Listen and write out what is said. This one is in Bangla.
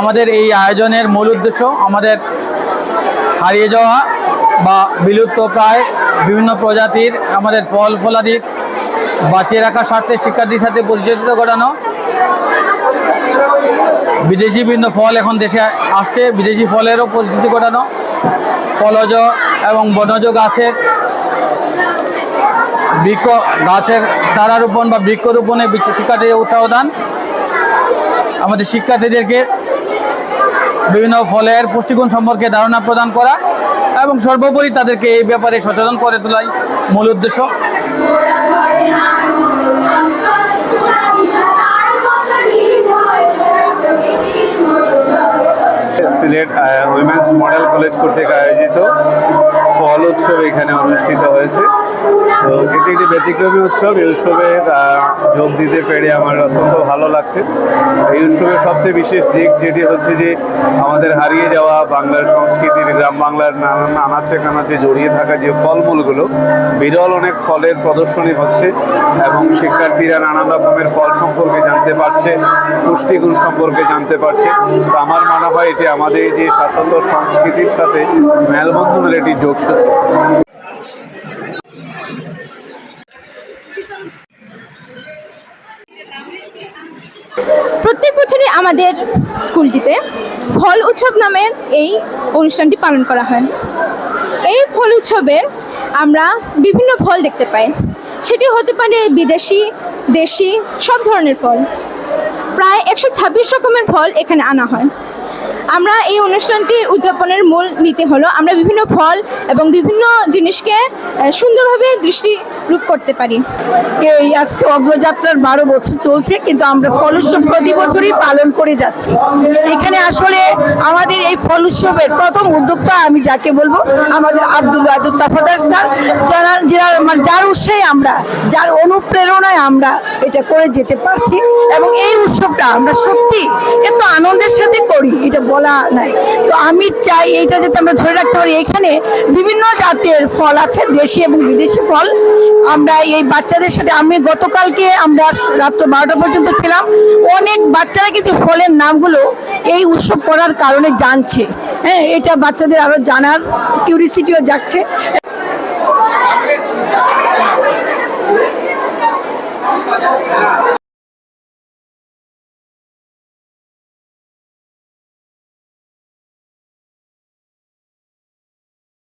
আমাদের এই আয়োজনের মূল উদ্দেশ্য আমাদের হারিয়ে যাওয়া বা বিলুপ্ত প্রায় বিভিন্ন প্রজাতির আমাদের ফল ফলাদি বাঁচিয়ে রাখার স্বার্থে শিক্ষার্থীর সাথে পরিচিত করানো বিদেশি বিভিন্ন ফল এখন দেশে আসছে, বিদেশি ফলেরও পরিচিতি ঘটানো। ফলজ এবং বনজ গাছের বৃক্ষ গাছের চারা রোপণ বা বৃক্ষরোপণে বৃক্ষ শিক্ষার্থীদের উৎসাহ দান। আমাদের শিক্ষার্থীদেরকে বিভিন্ন ফলের পুষ্টিগুণ সম্পর্কে ধারণা প্রদান করা এবং সর্বোপরি তাদেরকে এই ব্যাপারে সচেতন করে তোলাই মূল উদ্দেশ্য। সিলেট উইমেন্স মডেল কলেজ কর্তৃক আয়োজিত ফল উৎসব এখানে অনুষ্ঠিত হয়েছে। তো এটি একটি ব্যতিক্রমী উৎসব। এই উৎসবে যোগ দিতে পেরে আমার অত্যন্ত ভালো লাগছে। এই উৎসবের সবচেয়ে বিশেষ দিক যেটি হচ্ছে যে, আমাদের হারিয়ে যাওয়া বাংলার সংস্কৃতির গ্রাম বাংলার নানান আনাচে কানাচে জড়িয়ে থাকা যে ফলমূলগুলো, বিরল অনেক ফলের প্রদর্শনী হচ্ছে এবং শিক্ষার্থীরা নানান রকমের ফল সম্পর্কে জানতে পারছে, পুষ্টিগুণ সম্পর্কে জানতে পারছে। তো আমার মনে হয় এটি আমাদের যে শাসক সংস্কৃতির সাথে মেলবন্ধনের একটি যোগসূত্র প্রত্যেক বছরই আমাদের স্কুলটিতে ফল উৎসব নামের এই অনুষ্ঠানটি পালন করা হয়। এই ফল উৎসবে আমরা বিভিন্ন ফল দেখতে পাই। সেটি হতে পারে বিদেশি, দেশি, সব ধরনের ফল। প্রায় একশো ছাব্বিশ রকমের ফল এখানে আনা হয়। আমরা এই অনুষ্ঠানটির উদযাপনের মূল নীতি হলো আমরা বিভিন্ন ফল এবং বিভিন্ন জিনিসকে সুন্দরভাবে দৃষ্টিরূপ করতে পারি। এই আজকে অগ্রযাত্রার বারো বছর চলছে, কিন্তু আমরা ফল উৎসব প্রতি বছরই পালন করে যাচ্ছি। এখানে আসলে আমাদের এই ফল উৎসবের প্রথম উদ্যোক্তা আমি যাকে বলব, আমাদের আব্দুল ওয়াদুদ তাফাদার স্যার, যারা যারা মানে যার উৎসাহে আমরা, যার অনুপ্রেরণায় আমরা এটা করে যেতে পারছি। এবং এই উৎসবটা আমরা সত্যি এত আনন্দের সাথে করি, এটা বলা নাই। তো আমি চাই এইটা যাতে আমরা ধরে রাখতে পারি। এখানে বিভিন্ন জাতের ফল আছে, দেশি এবং বিদেশি ফল। আমরা এই বাচ্চাদের সাথে, আমি গতকালকে আমরা রাত্র বারোটা পর্যন্ত ছিলাম। অনেক বাচ্চারা কিন্তু ফলের নামগুলো এই উৎসব করার কারণে জানছে। হ্যাঁ এটা বাচ্চাদের আরও জানার কিউরিসিটিও যাচ্ছে